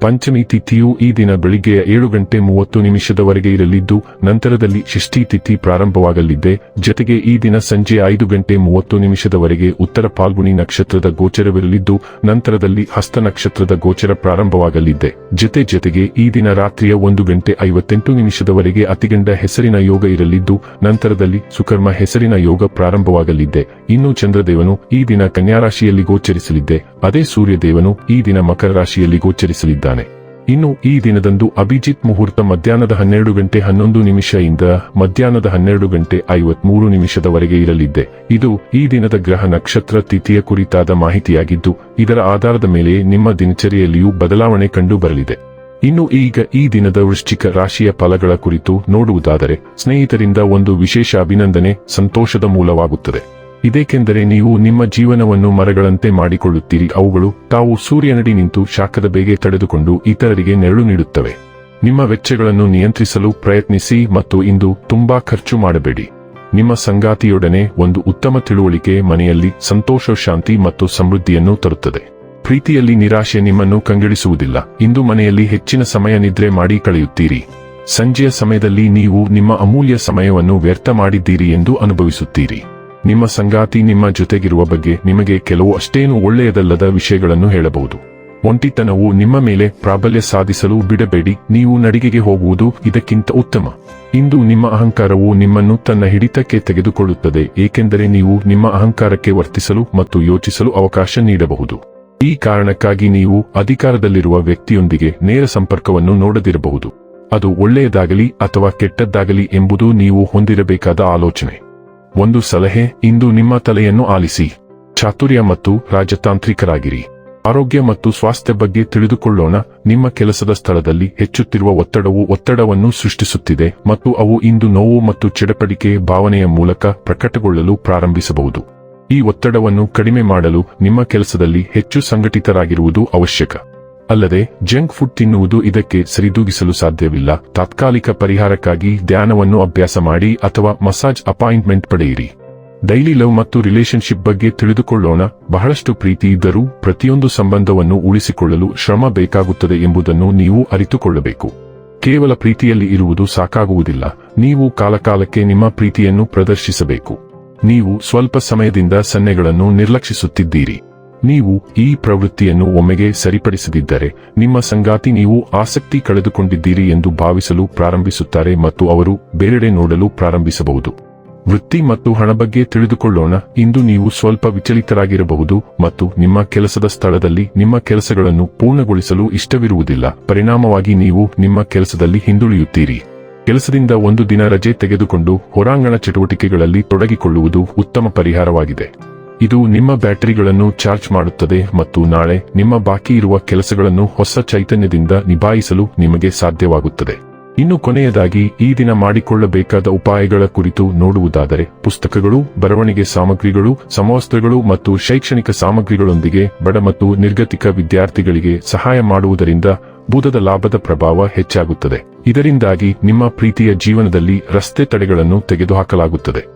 ಪಂಚಮಿ ತಿಥಿಯು ಈ ದಿನ ಬೆಳಿಗ್ಗೆಯ ಏಳು ಗಂಟೆ ಮೂವತ್ತು ನಿಮಿಷದವರೆಗೆ ಇರಲಿದ್ದು, ನಂತರದಲ್ಲಿ ಷಷ್ಠಿ ತಿಥಿ ಪ್ರಾರಂಭವಾಗಲಿದೆ. ಜತೆಗೆ ಈ ದಿನ ಸಂಜೆ ಐದು ಗಂಟೆ ಮೂವತ್ತು ನಿಮಿಷದವರೆಗೆ ಉತ್ತರ ಪಾಲ್ಗುಣಿ ನಕ್ಷತ್ರದ ಗೋಚರವಿರಲಿದ್ದು, ನಂತರದಲ್ಲಿ ಹಸ್ತ ನಕ್ಷತ್ರದ ಗೋಚರ ಪ್ರಾರಂಭವಾಗಲಿದೆ. ಜತೆ ಜೊತೆಗೆ ಈ ದಿನ ರಾತ್ರಿಯ ಒಂದು ಗಂಟೆ ಐವತ್ತೆಂಟು ನಿಮಿಷದವರೆಗೆ ಅತಿಗಂಡ ಹೆಸರಿನ ಯೋಗ ಇರಲಿದ್ದು, ನಂತರದಲ್ಲಿ ಸುಕರ್ಮ ಹೆಸರಿನ ಯೋಗ ಪ್ರಾರಂಭವಾಗಲಿದೆ. ಇನ್ನು ಚಂದ್ರದೇವನು ಈ ದಿನ ಕನ್ಯಾರಾಶಿಯಲ್ಲಿ ಗೋಚರಿಸಲಿದ್ದೆ ಅದೇ ಸೂರ್ಯದೇವನು ಈ ದಿನ ಮಕರ ರಾಶಿಯಲ್ಲಿ ಗೋಚರಿಸಲಿದ್ದಾನೆ ಇನ್ನು ಈ ದಿನದಂದು ಅಭಿಜಿತ್ ಮುಹೂರ್ತ ಮಧ್ಯಾಹ್ನದ ಹನ್ನೆರಡು ಗಂಟೆ ಹನ್ನೊಂದು ನಿಮಿಷ ಇಂದ ಮಧ್ಯಾಹ್ನದ ಹನ್ನೆರಡು ಗಂಟೆ ಐವತ್ಮೂರು ನಿಮಿಷದವರೆಗೆ ಇರಲಿದೆ ಇದು ಈ ದಿನದ ಗ್ರಹ ನಕ್ಷತ್ರ ತಿಥಿಯ ಕುರಿತಾದ ಮಾಹಿತಿಯಾಗಿದ್ದು, ಇದರ ಆಧಾರದ ಮೇಲೆ ನಿಮ್ಮ ದಿನಚರಿಯಲ್ಲಿಯೂ ಬದಲಾವಣೆ ಕಂಡು ಬರಲಿದೆ ಇನ್ನು ಈಗ ಈ ದಿನದ ವೃಶ್ಚಿಕ ರಾಶಿಯ ಫಲಗಳ ಕುರಿತು ನೋಡುವುದಾದರೆ, ಸ್ನೇಹಿತರಿಂದ ಒಂದು ವಿಶೇಷ ಅಭಿನಂದನೆ, ಸಂತೋಷದ ಮೂಲವಾಗುತ್ತದೆ. ಇದೇಕೆಂದರೆ ನೀವು ನಿಮ್ಮ ಜೀವನವನ್ನು ಮರಗಳಂತೆ ಮಾಡಿಕೊಳ್ಳುತ್ತೀರಿ. ಅವುಗಳು ತಾವು ಸೂರ್ಯನಡಿ ನಿಂತು ಶಾಖದ ಬೇಗೆ ತಡೆದುಕೊಂಡು ಇತರರಿಗೆ ನೆರಳು ನೀಡುತ್ತವೆ. ನಿಮ್ಮ ವೆಚ್ಚಗಳನ್ನು ನಿಯಂತ್ರಿಸಲು ಪ್ರಯತ್ನಿಸಿ ಮತ್ತು ಇಂದು ತುಂಬಾ ಖರ್ಚು ಮಾಡಬೇಡಿ. ನಿಮ್ಮ ಸಂಗಾತಿಯೊಡನೆ ಒಂದು ಉತ್ತಮ ತಿಳುವಳಿಕೆ ಮನೆಯಲ್ಲಿ ಸಂತೋಷ, ಶಾಂತಿ ಮತ್ತು ಸಮೃದ್ಧಿಯನ್ನು ತರುತ್ತದೆ. ಪ್ರೀತಿಯಲ್ಲಿ ನಿರಾಶೆ ನಿಮ್ಮನ್ನು ಕಂಗೆಡಿಸುವುದಿಲ್ಲ. ಇಂದು ಮನೆಯಲ್ಲಿ ಹೆಚ್ಚಿನ ಸಮಯ ನಿದ್ರೆ ಮಾಡಿ ಕಳೆಯುತ್ತೀರಿ. ಸಂಜೆಯ ಸಮಯದಲ್ಲಿ ನೀವು ನಿಮ್ಮ ಅಮೂಲ್ಯ ಸಮಯವನ್ನು ವ್ಯರ್ಥ ಮಾಡಿದ್ದೀರಿ ಎಂದು ಅನುಭವಿಸುತ್ತೀರಿ. ನಿಮ್ಮ ಸಂಗಾತಿ ನಿಮ್ಮ ಜೊತೆಗಿರುವ ಬಗ್ಗೆ ನಿಮಗೆ ಕೆಲವು ಅಷ್ಟೇನು ಒಳ್ಳೆಯದಲ್ಲದ ವಿಷಯಗಳನ್ನು ಹೇಳಬಹುದು. ಒಂಟಿತನವು ನಿಮ್ಮ ಮೇಲೆ ಪ್ರಾಬಲ್ಯ ಸಾಧಿಸಲು ಬಿಡಬೇಡಿ, ನೀವು ನಡಿಗೆಗೆ ಹೋಗುವುದು ಇದಕ್ಕಿಂತ ಉತ್ತಮ. ಇಂದು ನಿಮ್ಮ ಅಹಂಕಾರವು ನಿಮ್ಮನ್ನು ತನ್ನ ಹಿಡಿತಕ್ಕೆ ತೆಗೆದುಕೊಳ್ಳುತ್ತದೆ, ಏಕೆಂದರೆ ನೀವು ನಿಮ್ಮ ಅಹಂಕಾರಕ್ಕೆ ವರ್ತಿಸಲು ಮತ್ತು ಯೋಚಿಸಲು ಅವಕಾಶ ನೀಡಬಹುದು. ಈ ಕಾರಣಕ್ಕಾಗಿ ನೀವು ಅಧಿಕಾರದಲ್ಲಿರುವ ವ್ಯಕ್ತಿಯೊಂದಿಗೆ ನೇರ ಸಂಪರ್ಕವನ್ನು ನೋಡದಿರಬಹುದು. ಅದು ಒಳ್ಳೆಯದಾಗಲಿ ಅಥವಾ ಕೆಟ್ಟದ್ದಾಗಲಿ ಎಂಬುದು ನೀವು ಹೊಂದಿರಬೇಕಾದ ಆಲೋಚನೆ. ಒಂದು ಸಲಹೆ, ಇಂದು ನಿಮ್ಮ ತಲೆಯನ್ನು ಆಲಿಸಿ. ಚಾತುರ್ಯ ಮತ್ತು ರಾಜತಾಂತ್ರಿಕರಾಗಿರಿ. ಆರೋಗ್ಯ ಮತ್ತು ಸ್ವಾಸ್ಥ್ಯ ಬಗ್ಗೆ ತಿಳಿದುಕೊಳ್ಳೋಣ, ನಿಮ್ಮ ಕೆಲಸದ ಸ್ಥಳದಲ್ಲಿ ಹೆಚ್ಚುತ್ತಿರುವ ಒತ್ತಡವು ಒತ್ತಡವನ್ನು ಸೃಷ್ಟಿಸುತ್ತಿದೆ ಮತ್ತು ಅವು ಇಂದು ನೋವು ಮತ್ತು ಚಿಡಪಡಿಕೆ ಭಾವನೆಯ ಮೂಲಕ ಪ್ರಕಟಗೊಳ್ಳಲು ಪ್ರಾರಂಭಿಸಬಹುದು. ಈ ಒತ್ತಡವನ್ನು ಕಡಿಮೆ ಮಾಡಲು ನಿಮ್ಮ ಕೆಲಸದಲ್ಲಿ ಹೆಚ್ಚು ಸಂಘಟಿತರಾಗಿರುವುದು ಅವಶ್ಯಕ. ಅಲ್ಲದೆ, ಜಂಕ್ ಫುಡ್ ತಿನ್ನುವುದು ಇದಕ್ಕೆ ಸರಿದೂಗಿಸಲು ಸಾಧ್ಯವಿಲ್ಲ. ತಾತ್ಕಾಲಿಕ ಪರಿಹಾರಕ್ಕಾಗಿ ಧ್ಯಾನವನ್ನು ಅಭ್ಯಾಸ ಮಾಡಿ ಅಥವಾ ಮಸಾಜ್ ಅಪಾಯಿಂಟ್ಮೆಂಟ್ ಪಡೆಯಿರಿ. ಡೈಲಿ ಲವ್ ಮತ್ತು ರಿಲೇಶನ್ಶಿಪ್ ಬಗ್ಗೆ ತಿಳಿದುಕೊಳ್ಳೋಣ. ಬಹಳಷ್ಟು ಪ್ರೀತಿ ಇದ್ದರೂ ಪ್ರತಿಯೊಂದು ಸಂಬಂಧವನ್ನು ಉಳಿಸಿಕೊಳ್ಳಲು ಶ್ರಮ ಬೇಕಾಗುತ್ತದೆ ಎಂಬುದನ್ನು ನೀವು ಅರಿತುಕೊಳ್ಳಬೇಕು. ಕೇವಲ ಪ್ರೀತಿಯಲ್ಲಿ ಇರುವುದು ಸಾಕಾಗುವುದಿಲ್ಲ. ನೀವು ಕಾಲಕಾಲಕ್ಕೆ ನಿಮ್ಮ ಪ್ರೀತಿಯನ್ನು ಪ್ರದರ್ಶಿಸಬೇಕು. ನೀವು ಸ್ವಲ್ಪ ಸಮಯದಿಂದ ಸನ್ನೆಗಳನ್ನು ನಿರ್ಲಕ್ಷಿಸುತ್ತಿದ್ದೀರಿ. ನೀವು ಈ ಪ್ರವೃತ್ತಿಯನ್ನು ಒಮ್ಮೆಗೆ ಸರಿಪಡಿಸದಿದ್ದರೆ, ನಿಮ್ಮ ಸಂಗಾತಿ ನೀವು ಆಸಕ್ತಿ ಕಳೆದುಕೊಂಡಿದ್ದೀರಿ ಎಂದು ಭಾವಿಸಲು ಪ್ರಾರಂಭಿಸುತ್ತಾರೆ ಮತ್ತು ಅವರು ಬೇರೆಡೆ ನೋಡಲು ಪ್ರಾರಂಭಿಸಬಹುದು. ವೃತ್ತಿ ಮತ್ತು ಹಣ ಬಗ್ಗೆ ತಿಳಿದುಕೊಳ್ಳೋಣ. ಇಂದು ನೀವು ಸ್ವಲ್ಪ ವಿಚಲಿತರಾಗಿರಬಹುದು ಮತ್ತು ನಿಮ್ಮ ಕೆಲಸದ ಸ್ಥಳದಲ್ಲಿ ನಿಮ್ಮ ಕೆಲಸಗಳನ್ನು ಪೂರ್ಣಗೊಳಿಸಲು ಇಷ್ಟವಿರುವುದಿಲ್ಲ. ಪರಿಣಾಮವಾಗಿ ನೀವು ನಿಮ್ಮ ಕೆಲಸದಲ್ಲಿ ಹಿಂದುಳಿಯುತ್ತೀರಿ. ಕೆಲಸದಿಂದ ಒಂದು ದಿನ ರಜೆ ತೆಗೆದುಕೊಂಡು ಹೊರಾಂಗಣ ಚಟುವಟಿಕೆಗಳಲ್ಲಿ ತೊಡಗಿಕೊಳ್ಳುವುದು ಉತ್ತಮ ಪರಿಹಾರವಾಗಿದೆ. ಇದು ನಿಮ್ಮ ಬ್ಯಾಟರಿಗಳನ್ನು ಚಾರ್ಜ್ ಮಾಡುತ್ತದೆ ಮತ್ತು ನಾಳೆ ನಿಮ್ಮ ಬಾಕಿ ಇರುವ ಕೆಲಸಗಳನ್ನು ಹೊಸ ಚೈತನ್ಯದಿಂದ ನಿಭಾಯಿಸಲು ನಿಮಗೆ ಸಾಧ್ಯವಾಗುತ್ತದೆ. ಇನ್ನು ಕೊನೆಯದಾಗಿ, ಈ ದಿನ ಮಾಡಿಕೊಳ್ಳಬೇಕಾದ ಉಪಾಯಗಳ ಕುರಿತು ನೋಡುವುದಾದರೆ, ಪುಸ್ತಕಗಳು, ಬರವಣಿಗೆ ಸಾಮಗ್ರಿಗಳು, ಸಮವಸ್ತ್ರಗಳು ಮತ್ತು ಶೈಕ್ಷಣಿಕ ಸಾಮಗ್ರಿಗಳೊಂದಿಗೆ ಬಡ ಮತ್ತು ನಿರ್ಗತಿಕ ವಿದ್ಯಾರ್ಥಿಗಳಿಗೆ ಸಹಾಯ ಮಾಡುವುದರಿಂದ ಬುಧದ ಲಾಭದ ಪ್ರಭಾವ ಹೆಚ್ಚಾಗುತ್ತದೆ. ಇದರಿಂದಾಗಿ ನಿಮ್ಮ ಪ್ರೀತಿಯ ಜೀವನದಲ್ಲಿ ರಸ್ತೆ ತಡೆಗಳನ್ನು ತೆಗೆದುಹಾಕಲಾಗುತ್ತದೆ.